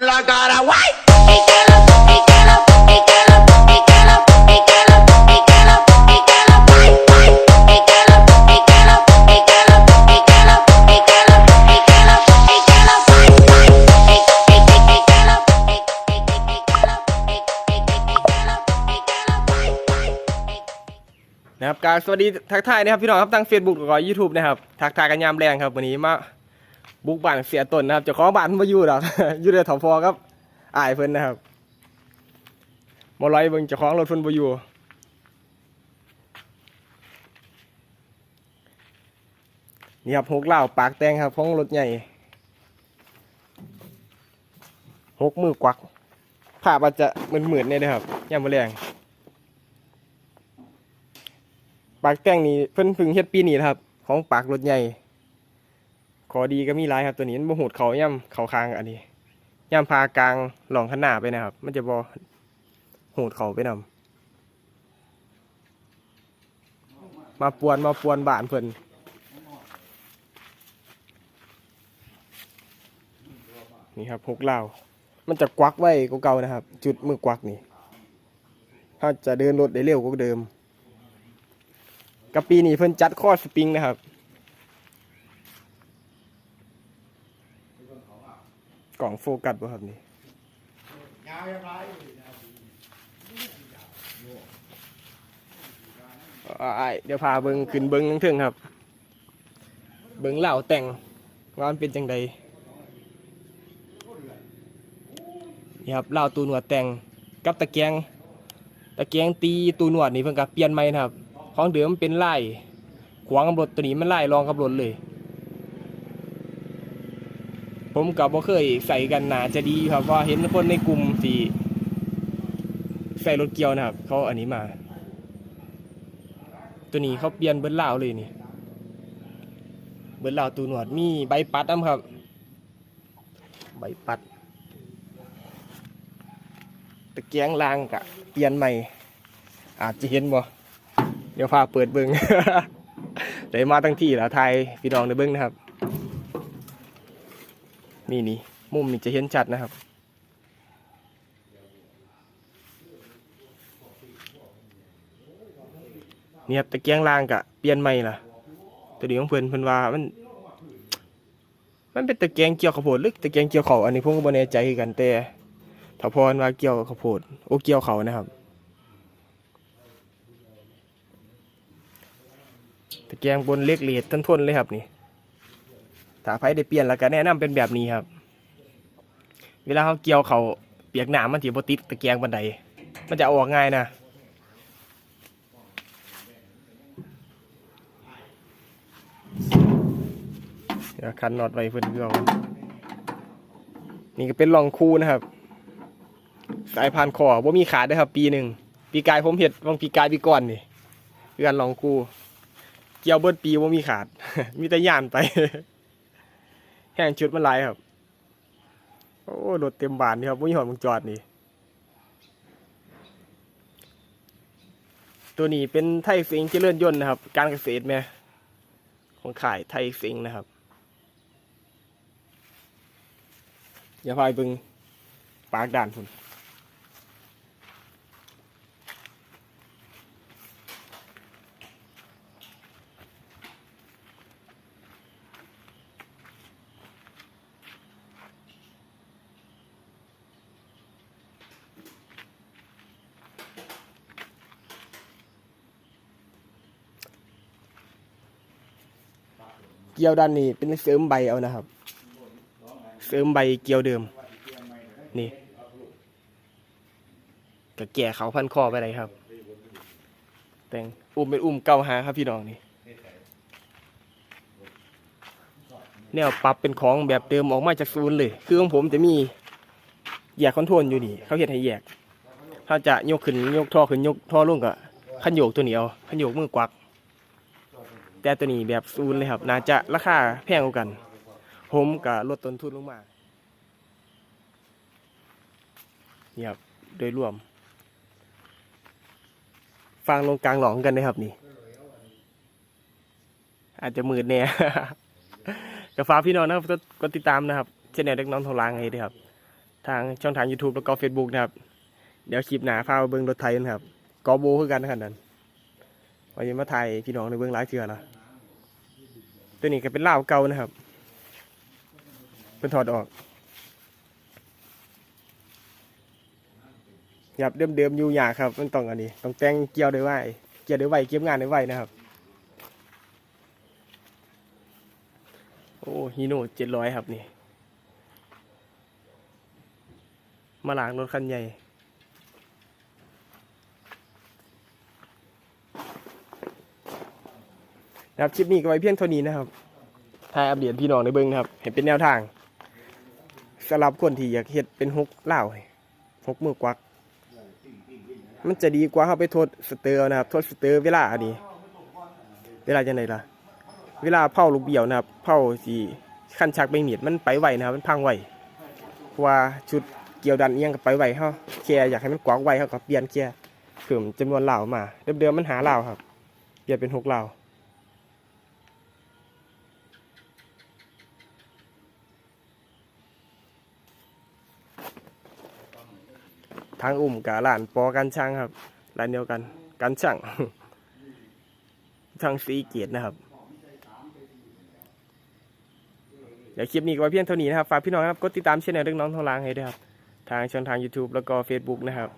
La cara, guay. Píquelo, píquelo, píquelo, píquelo, píquelo, píquelo, píquelo, guay, guay. Píquelo, píquelo, píquelo, píquelo, píquelo, píquelo, píquelo, guay, guay. Pí- pí- pí- píquelo, pí- pí- pí- píquelo, pí- pí- pí- píquelo, píquelo, guay, guay. นะครับการสวัสดีทักทายนะครับพี่น้องครับทั้ง Facebook แล้วก็ YouTube นะครับทักทายกันยามแรงครับวันนี้มา บุกบ้านเสียตนนะครับเจ้าของบ้านมาอยู่หรอกอยู่ในถอพอครับอายเพิ่นนะครับมาลอยเบิ่งเจ้าของรถเพิ่นบ่อยู่นี่ครับหกเหล่าปากแตงครับของรถใหญ่หกมือกวักภาพอาจจะเหมือนๆเนี่ยนะครับยามมื้อแรงปากแตงนี่เพิ่นพึ่งเฮ็ดปีนี้ครับ ของปากรถใหญ่ ขอดีก็มีหลายครับตัวนี้มันบ่หูดเขาย่ำเขาคางอันนี้ย่ำพากลางหลองขนาไปนะครับ มันจะบ่หูดเขาไปนำมาปวนมาปวนบานเพิ่นนี่ครับพกเหล้ามันจะกวักไว้กเก่านะครับ จุดมือกวักนี่ถ้าจะเดินรถได้เร็วกว่าเดิมกับปีนี้เพิ่นจัดข้อสปริงนะครับ กล่องโฟกัสบ่ครับนี่อ่าอ้าเดี๋ยวพาเบิงขึ้นเบิงทั้งเทิงครับ เบิงเหล่าแต่งว่ามันเป็นจังใดนี่ครับเหล่าตูนวดแต่งกับตะแกงตะแกงตีตูนวดนี่เพิ่นก็เปลี่ยนใหม่นะครับ ของเดิมมันเป็นไล่ขวางกับรถตัวนี้มันไล่รองกับรถเลย ผมกับบ่เคยใส่กันหนาจะดีครับเพราเห็นคนในกลุ่มที่ใส่รถเกียวนะครับ เขาอันนี้มา ตัวนี้เขาเปลี่ยนเบิ้ลลาเลยนี่ เบิ้ลลาตูหนวดมีใบปัดน้ำครับ ใบปัด ตะเกียงลางกะเปลี่ยนใหม่ อาจจะเห็นบ่เดี๋ยวพาเปิดเบิ้งเลยมาตั้งที่แล้วไทยพี่น้องในเบิ้งนะครับ นี่นี่มุมนี่จะเห็นชัดนะครับนี่ครับตะเกียงล่างกะเปลี่ยนใหม่ล่ะตัวนี้ของเพิ่อนเพิ่อนว่ามัน มันเป็นตะเกียงเกี่ยวข้าวโพดหรือตะเกียงเกี่ยวเขาวอันนี้ผมก็บ่แน่ใจกันแต่ถ้าพรว่าเกี่ยวข้าวโพดโอ้เกี่ยวเขาวนะครับตะแกรงบนเล็กเลียดทนทนเลยครับนี่ ถ้าไผได้เปลี่ยนแล้วก็แนะนำเป็นแบบนี้ครับ เวลาเขาเกี่ยวเขาเปียกหนามมันจะบ่ติดตะแกรงบันได มันจะออกง่ายนะเดี๋ยวคันน็อตไว้เพื่อนเก่านี่ก็เป็นรองคู่นะครับสายพานคอว่ามีขาดเด้ครับ ปีหนึ่งปีกายผมเห็ดบางปีกายปีก่อนนี่คือการลองคู่ เกี่ยวเบิดปีว่ามีขาด มีแต่ย่านไป แห้งชุดมันหลายครับ โอ้รถเต็มบานนี่ครับวิ่งหอดมึงจอดนี่ ตัวนี้เป็นไทยสิงเจริญยนต์นะครับ การเกษตรแม่ของขายไทยสิงนะครับ อย่าพายบึงปากด่านคุณ กี่ยวด้านนี้เป็นเสริมใบเอานะครับ เสริมใบเกี่ยวเดิม นี่ก็แก่เขาพันคอไปเลยครับ แต่งอุ้มเป็นอุ้มเก่าหาครับพี่น้องนี่แนวปรับเป็นของแบบเดิมออกมาจากศูนย์เลย คือของผมจะมีแยกคอนโทรลอยู่นี่ เขาเห็นให้แยก ถ้าจะยกขึ้นยกท่อขึ้นยกท่อลงก็ขันโยกตัวเหนียวขันโยกมือกวัก แต่ตัวนี้แบบศูนย์เลยครับน่าจะราคาแพงกว่ากัน ผมก็ลดต้นทุนลงมานี่ครับโดยรวม ฟังลงกลางหลองกันนะครับนี่ อาจจะมืดแน่ก็ฝากพี่น้องนะครับกดติดตามนะครับเช่นแนวเด็กน้องทองลางให้ด้วยครับ ทางช่องทาง YouTube แล้วก็ Facebook นะครับ เดี๋ยวคลิปหนาพาเบิ้งรถไทยกันครับกอโบคือกันนะครับนั่น วันนี้มาถ่ายพี่น้องในเบิ้องหลายเทื่อละตัวนี้ก็เป็นลาวเก่านะครับเป็นถอดออกหยับเดิมๆอยู่ยากครับ มันต้องอันนี้ ต้องแต่งเกี่ยวด้วยไวเกี่ยวด้วยไวเก็บงานด้วยไวนะครับ โอ้ฮีโน่เจ็ดร้อยครับนี่ มาล้างรถคันใหญ่ นะครับคลิปนี้ก็ไว้เพียงเท่านี้นะครับถ่ายอัปเดตพี่น้องในเบิ้งนะครับ เห็นเป็นแนวทางสำหรับคนที่อยากเฮ็ดเป็นฮกเหล่าฮกมือกวัก มันจะดีกว่าเขาไปโทษสเตอร์นะครับโทษสเตอร์เวลาอันนี้ เวลาจะไหนล่ะ เวลาเผาลูกเบี้ยวนะครับเผาสีขั้นชักใบมีดมันไปไหวนะครับ มันพังไหวเพราะว่าชุดเกี่ยวดันเอียงกับไปไหวเขาแค่อยากให้มันกวางไหวเขาก็เปลี่ยนแค่เพิ่มจำนวนเหล่ามา เดิมๆมันหาเหล่าครับ เปลี่ยนเป็นหกเหล่า ทางอุ้มกับหลานปอกันช่างครับร้านเดียวกันกันช่างทางสีเกียรตินะครับเดี๋ยวคลิปนี้ก็ไว้เพียงเท่านี้นะครับ ฝากพี่น้องครับ กดติดตามช่องเรื่องน้องทองลางให้ด้วยครับ ทางช่องทาง YouTube แล้วก็ Facebook นะครับ